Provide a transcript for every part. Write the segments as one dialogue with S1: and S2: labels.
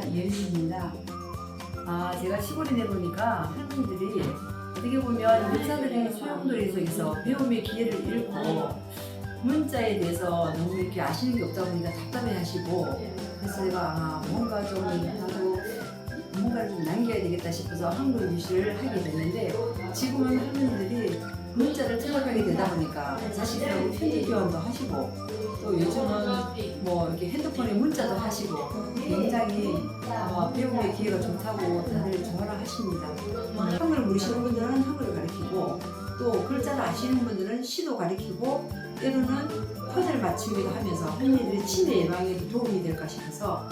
S1: 반갑습니다. 예수입니다. 아, 제가 시골에 내보니까 할머니들이 어떻게 보면 의사들이 소용돌이에서 있어 배움의 기회를 잃고 문자에 대해서 너무 이렇게 아시는 게 없다 보니까 답답해 하시고 그래서 제가 아, 뭔가 좀 나도 뭔가를 좀 남겨야 되겠다 싶어서 한글 유시를 하게 됐는데 지금은 할머니들이 문자를 통역하게 되다 보니까 자식들하고 편지 교환도 하시고 또 요즘은 뭐 이렇게 핸드폰에 문자도 하시고 굉장히 어, 배움의 기회가 좋다고 다들 좋아라 하십니다. 한글 모르시는 분들은 한글을 가르치고 또 글자를 아시는 분들은 시도 가르치고 때로는 퍼즐 맞추기도 하면서 할머니들의 치매 예방에도 도움이 될까 싶어서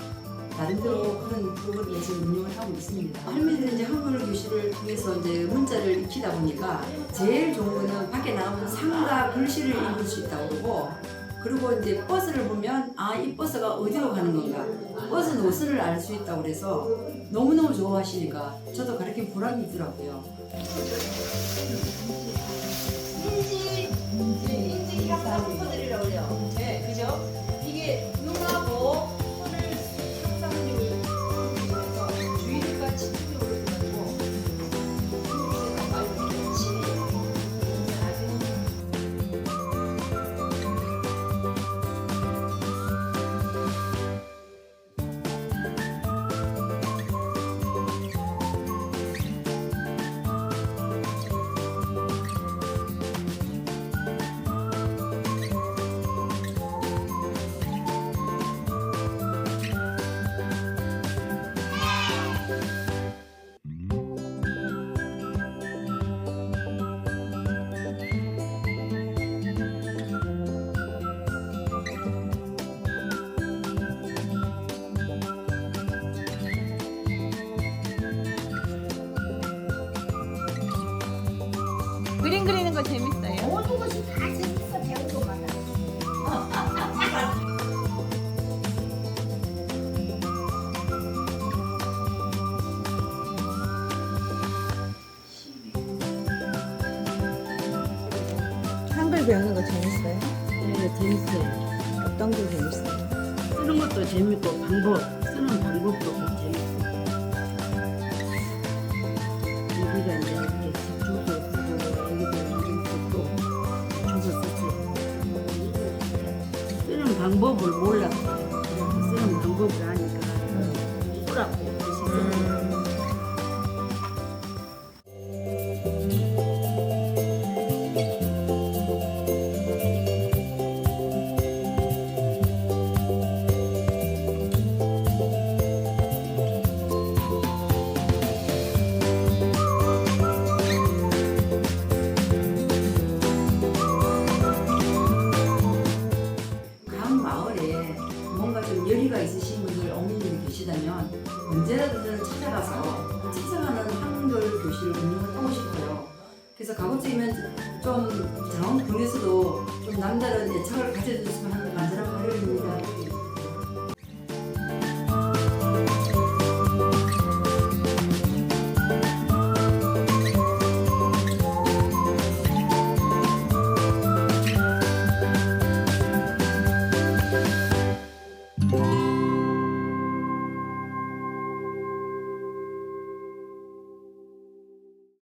S1: 나름대로 그런 프로그램을 지금 운영을 하고 있습니다. 할머니들은 이제 한글 교실을 통해서 이제 문자를 익히다 보니까 제일 좋은 거는 밖에 나가면 상가 글씨를 읽을 수 있다고 그러고 그리고 이제 버스를 보면 아 이 버스가 어디로 가는 건가 버스 노선을 알 수 있다고 그래서 너무너무 좋아하시니까 저도 가르친 보람이 있더라고요.
S2: 인지 인지 향상 포들이라고 그래요.
S3: 그림 그리는 거 재밌어요?
S4: 모든 것이 다 재밌어 배운 것마다.
S3: 한글 배우는 거 재밌어요?
S5: 네, 재밌어요.
S3: 어떤 게 재밌어요?
S5: 쓰는 것도 재밌고 방법, 쓰는 방법도 방법을. 그래서 쓰는 방법을 아니까 쓰라고 하시더라
S1: 언제라도 저는 찾아가서 찾아가는 한글 교실을 운영을 하고 싶어요. 그래서 가급적이면 좀 장원 군에서도 좀 남다른 애착을 가져줬으면 하는.